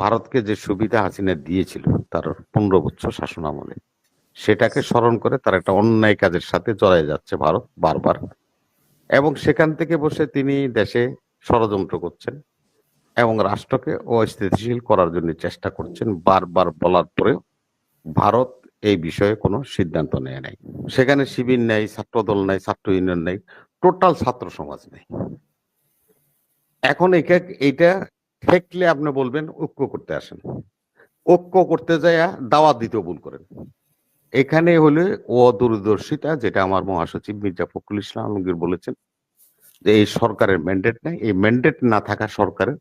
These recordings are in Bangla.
ভারতকে যে সুবিধা হাসিনা দিয়েছিল তার পনেরো বছর শাসন আমলে, সেটাকে স্মরণ করে তার একটা অন্যায় কাজের সাথে জড়ায় যাচ্ছে ভারত বারবার। এবং সেখান থেকে বসে তিনি দেশে ষড়যন্ত্র করছেন এবং রাষ্ট্রকে অস্থিতিশীল করার জন্য চেষ্টা করছেন বারবার বলার পরেও ভারত এই বিষয়ে কোনো সিদ্ধান্ত নেয় নাই। সেখানে শিবির নেই, ছাত্রদল নাই, ছাত্র ইউনিয়ন নেই, টোটাল ছাত্র সমাজ নেই। এখন একে এইটা ঠেকলে আপনি বলবেন, ঐক্য করতে আসেন। ঐক্য করতে যায় দাওয়াত দিতেও ভুল করেন। এখানে হলে অদূরদর্শিতা, যেটা আমার মহাসচিব মির্জা ফখরুল ইসলাম আলমগীর বলেছেন, যে এই সরকারের ম্যান্ডেট নেই, এই ম্যান্ডেট না থাকা সরকারের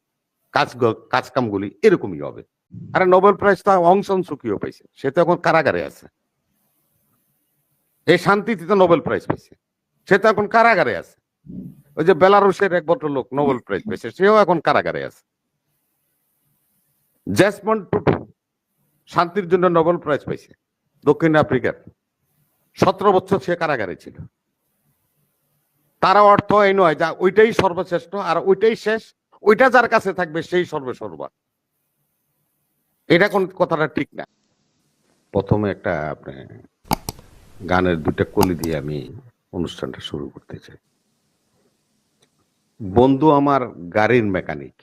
কাজ কাজকামগুলি এরকমই হবে। আরে নোবেল প্রাইজ তো অং সান সুকিও পাইছে, সে তো এখন কারাগারে আছে। এই শান্তিতে তো নোবেল প্রাইজ পাইছে, সে তো এখন কারাগারে আছে। ওই যে বেলারুশের এক ভদ্রলোক নোবেল প্রাইজ পেয়েছে সেও এখন কারাগারে আছে। জ্যাসমন টুটু শান্তির জন্য নোবেল প্রাইজ পাইছে দক্ষিণ আফ্রিকার। সতেরো বছর সে কারাগারে ছিল। তারা অর্থ এই নয় যা ওইটাই সর্বশ্রেষ্ঠ আর ওইটাই শেষ, ওইটা যার কাছে থাকবে সেই সর্বসর্বা এটা কোন কথাটা ঠিক না? প্রথমে একটা গানের দুটা কলি দিয়ে আমি অনুষ্ঠানটা শুরু করতে চাই। বন্ধু আমার গাড়ির মেকানিক।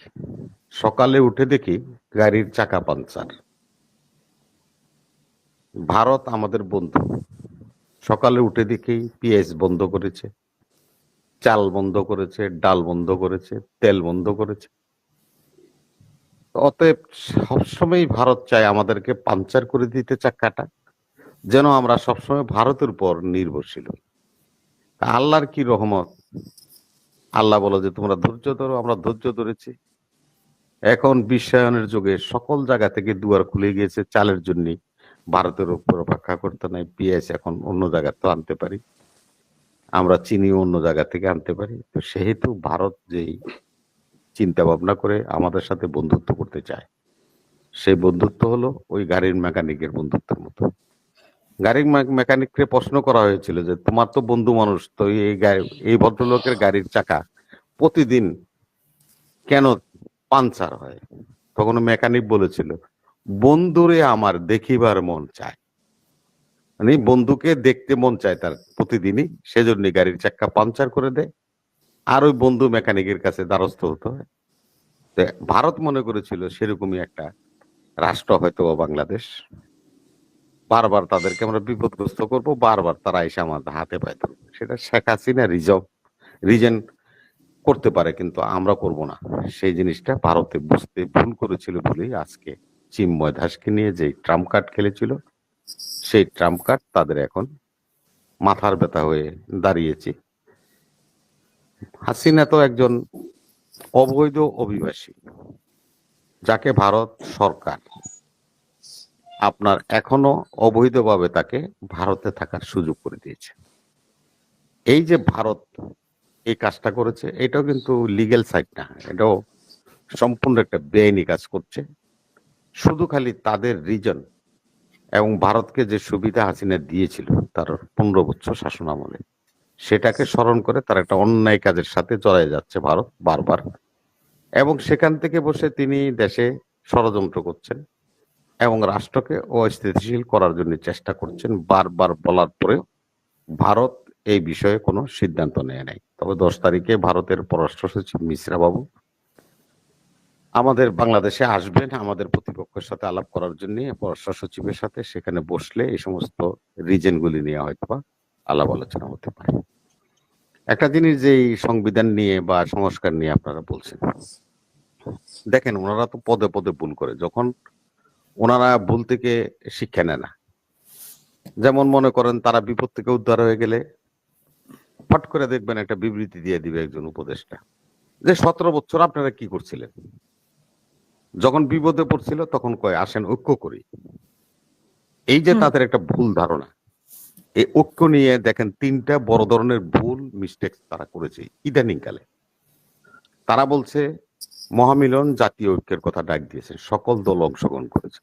সকালে উঠে দেখি গাড়ির চাকা পাঞ্চার ভারত আমাদের বন্ধু। সকালে উঠে দেখি পিএস বন্ধ করেছে, চাল বন্ধ করেছে, ডাল বন্ধ করেছে, তেল বন্ধ করেছে। অতএব সবসময় ভারত চায় আমাদেরকে পাঞ্চার করে দিতে চাকাটা যেন আমরা সবসময় ভারতের উপর নির্ভরশীল আল্লাহর কি রহমত? আল্লাহ বলো যে, তোমরা ধৈর্য ধরো, আমরা ধৈর্য ধরেছি। এখন বিশ্বায়নের যুগে সকল জায়গা থেকে দুয়ার খুলে গিয়েছে চালের জন্য। ভারতের উপর অপেক্ষা করতে নাই পিএস এখন অন্য জায়গা তো আনতে পারি। আমরা চিনি অন্য জায়গা থেকে আনতে পারি। তো সেহেতু ভারত যেই চিন্তা ভাবনা করে আমাদের সাথে বন্ধুত্ব করতে চায়, সেই বন্ধুত্ব হলো ওই গাড়ির মেকানিকের বন্ধুত্বের মতো। গাড়ির মেকানিককে প্রশ্ন করা হয়েছিল যে, তোমার তো বন্ধু মানুষ, তো এই এই ভদ্রলোকের গাড়ির চাকা প্রতিদিন কেন পাঞ্চার হয়? তখন মেকানিক বলেছিল, বন্ধুরে আমার দেখিবার মন চায়। মানে বন্ধুকে দেখতে মন চায় তার প্রতিদিনই সেজন্য গাড়ির চাকা পাঞ্চার করে দেয়। আর ওই বন্ধু মেকানিকের কাছে দ্বারস্থ হতে হয়। ভারত মনে করেছিল সেরকমই একটা রাষ্ট্র হয়তো বাংলাদেশ। বারবার তাদেরকে আমরা বিপদগ্রস্ত করব, বারবার তারা এসে আমাদের হাতে ধরবে। সেটা শেখ হাসিনা রিজার্ভ রিজেন করতে পারে, কিন্তু আমরা করব না। সেই জিনিসটা ভারতে বুঝতে ভুল করেছিল বলেই আজকে চিন্ময় দাসকে নিয়ে যে ট্রাম্প কার্ড খেলেছিল, সেই ট্রাম্প কার্ড তাদের এখন মাথার ব্যথা হয়ে দাঁড়িয়েছে। হাসিনা তো একজন অবৈধ অভিবাসী, যাকে ভারত সরকার আপনার এখনও অবৈধভাবে তাকে ভারতে থাকার সুযোগ করে দিয়েছে। এই যে ভারত এই কাজটা করেছে, এটাও কিন্তু লিগেল সাইড না, এটাও সম্পূর্ণ একটা বেআইনি কাজ করছে। শুধু খালি তাদের রিজন এবং ভারতকে যে সুবিধা হাসিনা দিয়েছিল তার পনেরো বছর শাসন আমলে, সেটাকে স্মরণ করে তার একটা অন্যায় কাজের সাথে জড়ায় যাচ্ছে ভারত বারবার। এবং সেখান থেকে বসে তিনি দেশে ষড়যন্ত্র করছেন। এবং রাষ্ট্রকে অস্থিতিশীল করার জন্য চেষ্টা করছেন বারবার বলার পরেও ভারত এই বিষয়ে কোনো সিদ্ধান্ত নেয় নাই। তবে দশ তারিখে ভারতের পররাষ্ট্র সচিব মিশ্রা বাবু আমাদের বাংলাদেশে আসবেন আমাদের প্রতিপক্ষের সাথে আলাপ করার জন্য। পররাষ্ট্র সচিবের সাথে সেখানে বসলে এই সমস্ত রিজেন গুলি নিয়ে হয়তো বা আলাপ আলোচনা হতে পারে। একটা জিনিস যে সংবিধান নিয়ে বা সংস্কার নিয়ে আপনারা বলছেন, দেখেন ওনারা তো পদে পদে ভুল করে। যখন ওনারা ভুল থেকে শিক্ষা নেয় না। যেমন মনে করেন তারা বিপদ থেকে উদ্ধার হয়ে গেলে ফট করে দেখবেন একটা বিবৃতি দিয়ে দিবে একজন উপদেষ্টা যে সতেরো বছর আপনারা কি করছিলেন? যখন বিপদে পড়ছিল তখন কয় আসেন ঐক্য করি। এই যে তাদের একটা ভুল ধারণা এই ঐক্য নিয়ে দেখেন তিনটা বড় ধরনের ভুল মিস্টেক তারা করেছে ইদানিং কালে তারা বলছে মহামিলন জাতীয় ঐক্যের কথা ডাক দিয়েছেন সকল দল অংশগ্রহণ করেছে।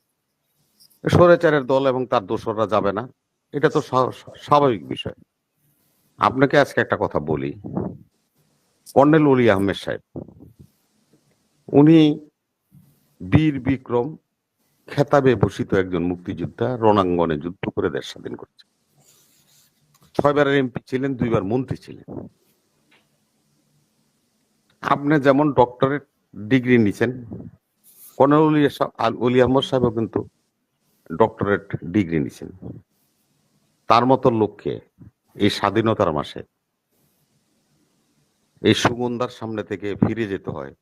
স্বৈরাচারের দল এবং তার দোসররা যাবে না। এটা তো স্বা- স্বাভাবিক বিষয়। আপনাকে আজকে একটা কথা বলি। কর্নেল অলি আহমেদ সাহেব, উনি বীর বিক্রম খেতাবে ভূষিত একজন মুক্তিযোদ্ধা, রণাঙ্গনে যুদ্ধ করে দেশ স্বাধীন করেছে। ছয়বারের এমপি ছিলেন, দুইবার মন্ত্রী ছিলেন। আপনি যেমন ডক্টরেট ডিগ্রি নিছেন। কর্নেল অলি আহমদ সাহেবও কিন্তু ডক্টরেট ডিগ্রি নিছেন। তার মতো লোককে এই স্বাধীনতার মাসে, এই সুগন্ধার সামনে থেকে ফিরে যেতে হয়।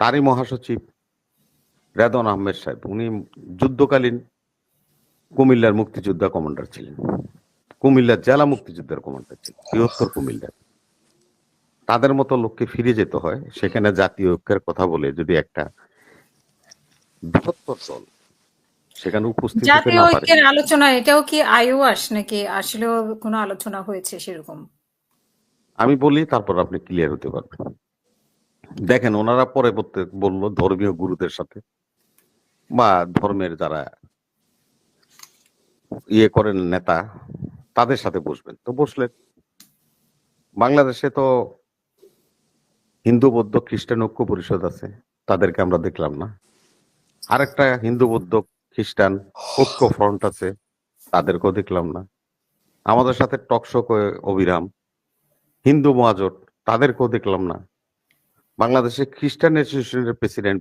তারই মহাসচিব রেদন আহমেদ সাহেব, উনি যুদ্ধকালীন কুমিল্লার মুক্তিযোদ্ধা কমান্ডার ছিলেন। কুমিল্লার জেলা মুক্তিযোদ্ধার কমান্ডার ছিলেন, বৃহত্তর কুমিল্লার। তাদের মতো লোককে ফিরে যেতে হয়। সেখানে জাতীয় ঐক্যের কথা বলে যদি একটা বৃহত্তর দল সেখানে উপস্থিত জাতীয় ঐক্যের আলোচনা এটাও কি আইওয়াস নাকি আসলেও কোনো আলোচনা হয়েছে সেরকম? আমি বলি তারপর আপনি ক্লিয়ার হতে পারবেন। দেখেন ওনারা পরে বলল ধর্মীয় গুরুদের সাথে বা ধর্মের যারা ইয়ে করেন নেতা তাদের সাথে বসবেন। তো বসলেন। বাংলাদেশে তো হিন্দু, বৌদ্ধ, খ্রিস্টান ঐক্য পরিষদ আছে, তাদেরকে আমরা দেখলাম না। আরেকটা হিন্দু, বৌদ্ধ, খ্রিস্টান ঐক্য ফ্রন্ট আছে, তাদেরকেও দেখলাম না। আমাদের সাথে টকশো অবিরাম হিন্দু মহাজোট, তাদেরকেও দেখলাম না। বাংলাদেশে খ্রিস্টান অ্যাসোসিয়েশনের প্রেসিডেন্ট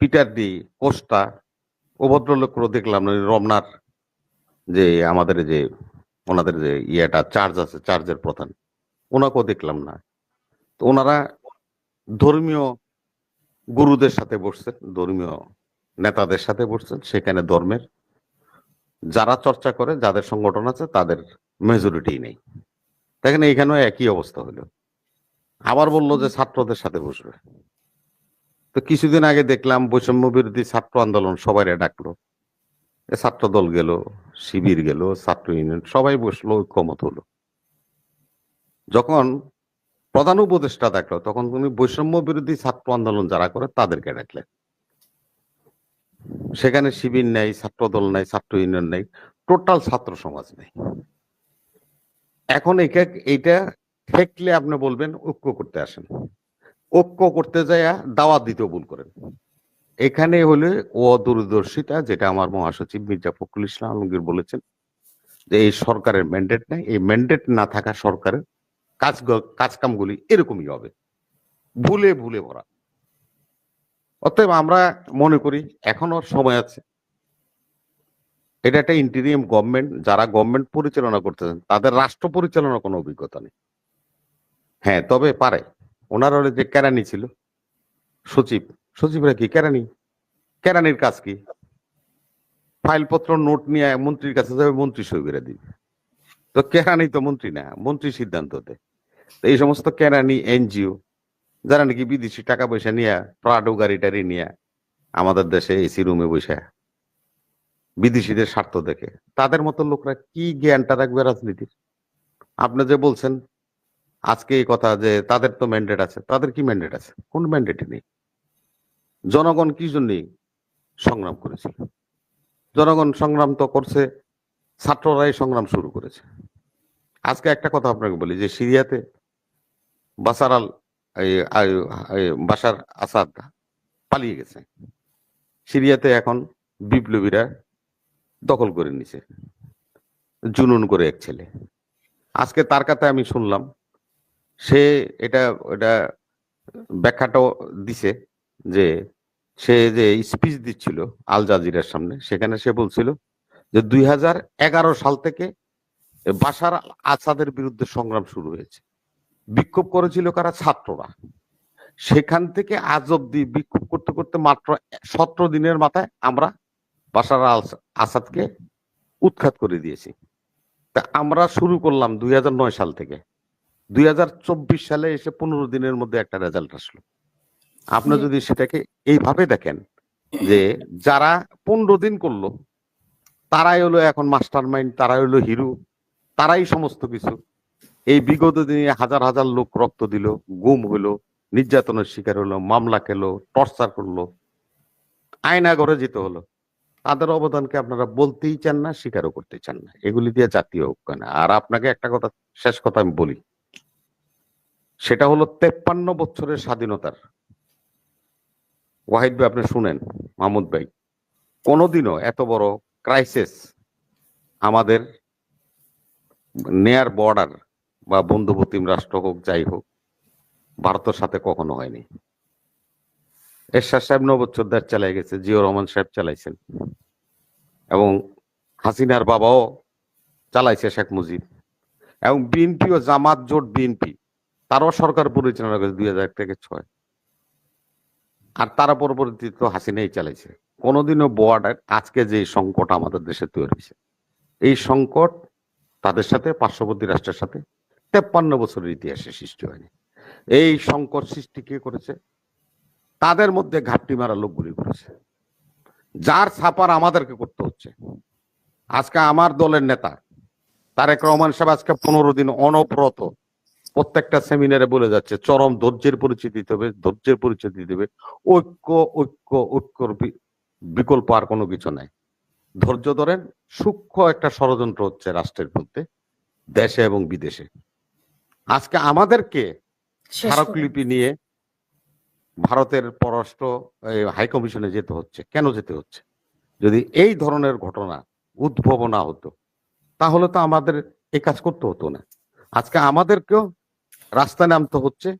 পিটার ডি কোস্টা, ও ভদ্রলোককেও দেখলাম না, রমনার যে আমাদের যে, ওনাদের যে ইয়েটা চার্জ আছে চার্জের প্রধান, ওনাকেও দেখলাম না। তো ওনারা ধর্মীয় গুরুদের সাথে বসছেন, ধর্মীয় নেতাদের সাথে বসছেন, সেখানে ধর্মের যারা চর্চা করে, যাদের সংগঠন আছে, তাদের মেজরিটি নেই। দেখেন এখানেও একই অবস্থা হলো। আবার বলল যে ছাত্রদের সাথে বসবে। তো কিছুদিন আগে দেখলাম বৈষম্য বিরোধী ছাত্র আন্দোলন সবাই ডাকলো। ছাত্র দল গেল, শিবির গেল, ছাত্র ইউনিয়ন, সবাই বসল, ঐক্যমত হলো। যখন প্রধান উপদেষ্টা ডাকলো তখন উনি বৈষম্য বিরোধী ছাত্র আন্দোলন যারা করে তাদেরকে ডাকলেন সেখানে শিবির নেই ছাত্র দল নেই, ছাত্র ইউনিয়ন নেই, টোটাল ছাত্র সমাজ নেই। এখন এইটা ঠেকলে আপনি বলবেন ঐক্য করতে আসেন। ঐক্য করতে যায় দাওয়াত দিতে ভুল করেন। এখানে হলে অদূরদর্শিতা, যেটা আমার মহাসচিব মির্জা ফখরুল ইসলাম আলমগীর বলেছেন, যে এই সরকারের ম্যান্ডেট নেই। এই ম্যান্ডেট না থাকা সরকারের কাজ কাজকামগুলি এরকমই হবে। ভুলে ভুলে ভরা। অতএব আমরা মনে করি এখনও সময় আছে। এটা একটা ইন্টিরিয়াম গভর্নমেন্ট যারা গভর্নমেন্ট পরিচালনা করতেছেন, তাদের রাষ্ট্র পরিচালনার কোনো অভিজ্ঞতা নেই। হ্যাঁ তবে পারে। ওনার যে কেরানি ছিল, সচিব, সচিবরা কি কেরানি? কেরানির কাজ কি? ফাইলপত্র, নোট নিয়ে মন্ত্রীর কাছে যাবে, মন্ত্রী সই করে দিবে। তো কেরানি তো মন্ত্রী না, মন্ত্রী সিদ্ধান্ত দেয়। তো এই সমস্ত কেরানি, এনজিও, যারা নাকি বিদেশি টাকা পয়সা নিয়ে, প্রাডো গাড়ি টাড়ি নিয়ে আমাদের দেশে এসি রুমে বসে, বিদেশিদের স্বার্থ দেখে, তাদের মতো লোকরা কি জ্ঞানটা রাখবে রাজনীতির? আপনি যে বলছেন, আজকে এই কথা যে তাদের তো ম্যান্ডেট আছে, তাদের কি ম্যান্ডেট আছে? কোন ম্যান্ডেট নেই। জনগণ কি জন্যই সংগ্রাম করেছিল জনগণ সংগ্রাম তো করছে, ছাত্ররাই সংগ্রাম শুরু করেছে। আজকে একটা কথা আপনাকে বলি, যে সিরিয়াতে বাসার আল বাসার আসাদ পালিয়ে গেছে। সিরিয়াতে এখন বিপ্লবীরা দখল করে নিছে। জুনুন করে এক ছেলে। আজকে তার কাছে আমি শুনলাম, সে এটা এটা ব্যাখ্যাটাও দিছে যে, সে যে স্পিচ দিচ্ছিল আল জাজিরার সামনে, সেখানে সে বলছিল যে দুই হাজার এগারো সাল থেকে বাসার আসাদের বিরুদ্ধে সংগ্রাম শুরু হয়েছে। বিক্ষোভ করেছিল কারা? ছাত্ররা। সেখান থেকে আজ অব্দি বিক্ষোভ করতে করতে মাত্র সতেরো দিনের মাথায় আমরা আল আসাদকে উৎখাত করে দিয়েছি। তা আমরা শুরু করলাম দুই হাজার নয় সাল থেকে। দুই হাজার চব্বিশ সালে এসে পনেরো দিনের মধ্যে একটা রেজাল্ট আসলো। আপনি যদি সেটাকে এইভাবে দেখেন যে যারা পনেরো দিন করল তারাই হলো এখন মাস্টার মাইন্ড তারাই হলো হিরো তারাই সমস্ত কিছু। এই বিগত দিনে হাজার হাজার লোক রক্ত দিল, গুম হলো নির্যাতনের শিকার হলো, মামলা খেলো, টর্চার করল, আয়না ঘরে যেতে হলো। তাদের অবদানকে আপনারা বলতেই চান না, স্বীকারও করতে চান না। এগুলি দিয়ে জাতীয় ঐক্য না। আর আপনাকে একটা কথা, শেষ কথা আমি বলি। সেটা হলো তেপ্পান্ন বছরের স্বাধীনতার। ওয়াহিদ ভাই, আপনি শুনেন, মাহমুদ ভাই। কোনোদিনও এত বড় ক্রাইসিস আমাদের নেয়ার বর্ডার বা বন্ধুপ্রতিম রাষ্ট্র হোক, যাই হোক, ভারতের সাথে কখনো হয়নি। এরশাদ সাহেব নবচ্চোদ্দার চালাই গেছে জিও রহমান সাহেব চালাইছেন। এবং হাসিনার বাবাও চালাইছে শেখ মুজিব। এবং বিএনপি ও জামাত জোট বিএনপি, তারাও সরকার পরিচালনা করেছে দুই হাজার থেকে ছয়। আর তারা পরবর্তীতে তো হাসিনাই চালাইছে। কোনোদিনও বর্ডার, আজকে যে সংকট আমাদের দেশে তৈরি হয়েছে, এই সংকট তাদের সাথে, পার্শ্ববর্তী রাষ্ট্রের সাথে তেপ্পান্ন বছরের ইতিহাসে সৃষ্টি হয়নি। এই সংকট সৃষ্টি কে করেছে? তাদের মধ্যে ঘাপটি মারা লোকগুলি করেছে। যার ছাপার আমাদেরকে করতে হচ্ছে। আজকে আমার দলের নেতা, তারেক রহমান সাহেব আজকে পনেরো দিন অনবরত প্রত্যেকটা সেমিনারে বলে যাচ্ছে, চরম ধৈর্যের পরিচয় দিতে হবে, ধৈর্যের পরিচয় দিতে হবে। ঐক্য ঐক্য, ঐক্যর বিকল্প আর কোনো কিছু নাই। ধৈর্য ধরেন, সূক্ষ্ম একটা ষড়যন্ত্র হচ্ছে রাষ্ট্রের মধ্যে দেশে এবং বিদেশে। আজকে আমাদেরকে স্মারকলিপি নিয়ে ভারতের পররাষ্ট্র এই, হাই যেতে হচ্ছে কেন যেতে হচ্ছে? যদি এই ধরনের ঘটনা উদ্ভব না হতো তাহলে তো আমাদের এই কাজ করতে হতো না। আজকে আমাদেরকেও রাস্তায় নামতে হচ্ছে।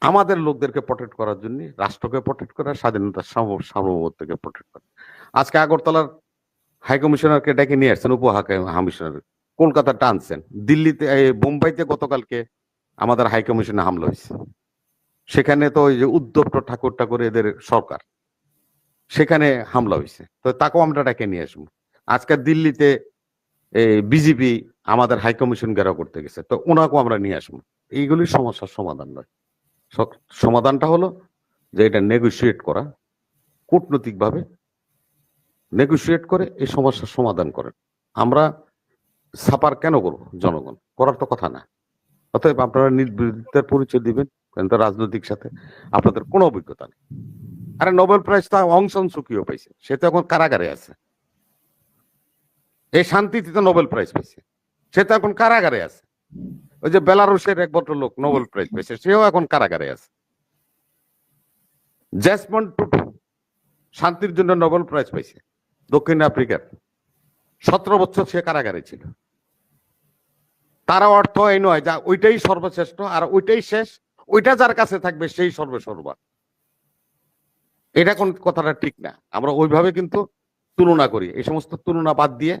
আমাদের লোকদেরকে প্রোটেক্ট করার জন্য রাষ্ট্রকে প্রোটেক্ট করা স্বাধীনতার সার্ব- সার্বভৌমত্বকে প্রোটেক্ট করা। আজকে আগরতলার হাই কমিশনারকে ডেকে নিয়ে আসছেন উপ হাই কমিশনার কলকাতা টানছেন। দিল্লিতে এই, বোম্বাইতে গতকালকে আমাদের হাই কমিশনে হামলা হয়েছে। সেখানে তো ওই যে উদ্ধব ঠাকুর ঠাকুর এদের সরকার সেখানে হামলা হয়েছে। তো তাকেও আমরা ডেকে নিয়ে আসব। আজকে দিল্লিতে বিজেপি আমাদের হাই কমিশন ঘেরাও করতে গেছে তো ওনাকেও আমরা নিয়ে আসব। এইগুলি সমস্যার সমাধান নয়। সমাধানটা হলো যে এটা নেগোসিয়েট করা কূটনৈতিকভাবে নেগোসিয়েট করে এই সমস্যার সমাধান করেন। আমরা সাপার কেন করব জনগণ? করার তো কথা না। অতএব আপনারা নির্বিরোধিতার পরিচয় দিবেন কিন্তু রাজনৈতিক সাথে আপনাদের কোনো অভিজ্ঞতা নেই। আরে নোবেল প্রাইজ তো অং সান সুকিও পাইছে, সে তো এখন কারাগারে আছে। এই শান্তিতে তো নোবেল প্রাইজ পাইছে, সে তো এখন কারাগারে আছে। ওই যে বেলারুশের এক ভদ্রলোক নোবেল প্রাইজ পেয়েছে সেও এখন কারাগারে আছে। জ্যাসমন্ড টুটু শান্তির জন্য নোবেল প্রাইজ পাইছে, দক্ষিণ আফ্রিকার। সতেরো বছর সে কারাগারে ছিল। তারা অর্থ এই নয়, যা ওইটাই সর্বশ্রেষ্ঠ আর ওইটাই শেষ, ওইটা যার কাছে থাকবে সেই সর্বসর্বা। এটা কোন কথাটা ঠিক না। আমরা ওইভাবে কিন্তু তুলনা করি। এই সমস্ত তুলনা বাদ দিয়ে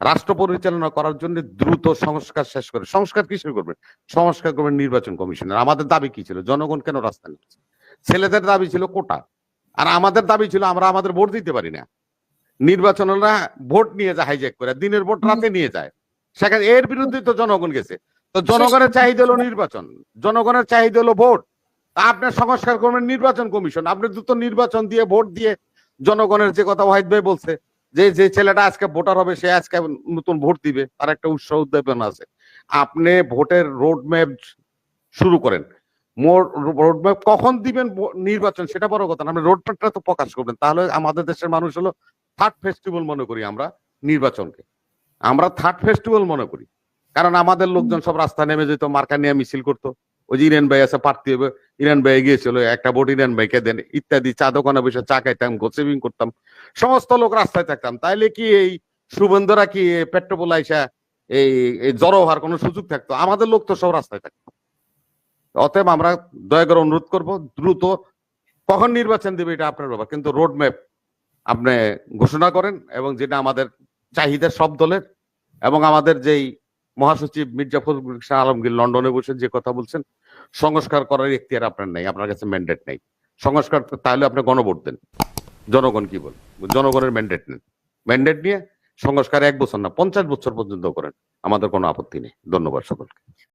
রাষ্ট্র পরিচালনা করার জন্য দ্রুত সংস্কার শেষ করে। সংস্কার কিসের করবেন সংস্কার করবেন নির্বাচন কমিশনের। আমাদের দাবি কি ছিল? জনগণ কেন রাস্তা নেমেছে ছেলেদের দাবি ছিল কোটা। আর আমাদের দাবি ছিল আমরা আমাদের ভোট দিতে পারি না। নির্বাচনরা ভোট নিয়ে যায় হাইজ্যাক করে। দিনের ভোট রাতে নিয়ে যায়। সেখানে এর বিরুদ্ধে তো জনগণ গেছে। তো জনগণের চাহিদা হলো নির্বাচন। জনগণের চাহিদা হলো ভোট। আপনার সংস্কার করবেন নির্বাচন কমিশন। আপনি দ্রুত নির্বাচন দিয়ে ভোট দিয়ে জনগণের যে কথা ওয়াহিদ ভাই বলছে, যে যে ছেলেটা আজকে ভোটার হবে, সে আজকে নতুন ভোট দিবে, তার একটা উৎসাহ উদ্দীপনা আছে। আপনি ভোটের রোড ম্যাপ শুরু করেন। মোর রোড ম্যাপ কখন দিবেন নির্বাচন সেটা বড় কথা আপনি রোড ম্যাপটা তো প্রকাশ করবেন। তাহলে আমাদের দেশের মানুষ হলো থার্ড ফেস্টিভ্যাল মনে করি আমরা নির্বাচনকে। আমরা থার্ড ফেস্টিভ্যাল মনে করি। কারণ আমাদের লোকজন সব রাস্তায় নেমে যেত, মার্কা নিয়ে মিছিল করতো। ওই যে ইরান ভাই আছে প্রার্থী হবে ইরান ভাই গিয়েছিল, একটা ভোট ইরান ভাইকে দেন, ইত্যাদি, চা দোকানে বসে চা খাইতাম গোসেভিং করতাম। সমস্ত লোক রাস্তায় থাকতাম। তাইলে কি এই সুবন্ধরা কি পেট্রোপোল আইসা এই জড়ো হওয়ার কোনো সুযোগ থাকতো? আমাদের লোক তো সব রাস্তায় থাকতো। অতএব আমরা দয়া করে অনুরোধ করব, দ্রুত কখন নির্বাচন দেবে এটা আপনার ব্যাপার। কিন্তু রোড ম্যাপ আপনি ঘোষণা করেন এবং যেটা আমাদের চাহিদা সব দলের এবং আমাদের যেই মহাসচিব মির্জা ফখরুল শাহ আলমগীর লন্ডনে বসে যে কথা বলছেন, সংস্কার করার এখতিয়ার আপনার নেই, আপনার কাছে ম্যান্ডেট নেই। সংস্কার তাহলে আপনি গণভোট দেন। জনগণ কি বল? জনগণের ম্যান্ডেট নেন। ম্যান্ডেট নিয়ে সংস্কার এক বছর না, পঞ্চাশ বছর পর্যন্ত করেন। আমাদের কোনো আপত্তি নেই। ধন্যবাদ সকলকে।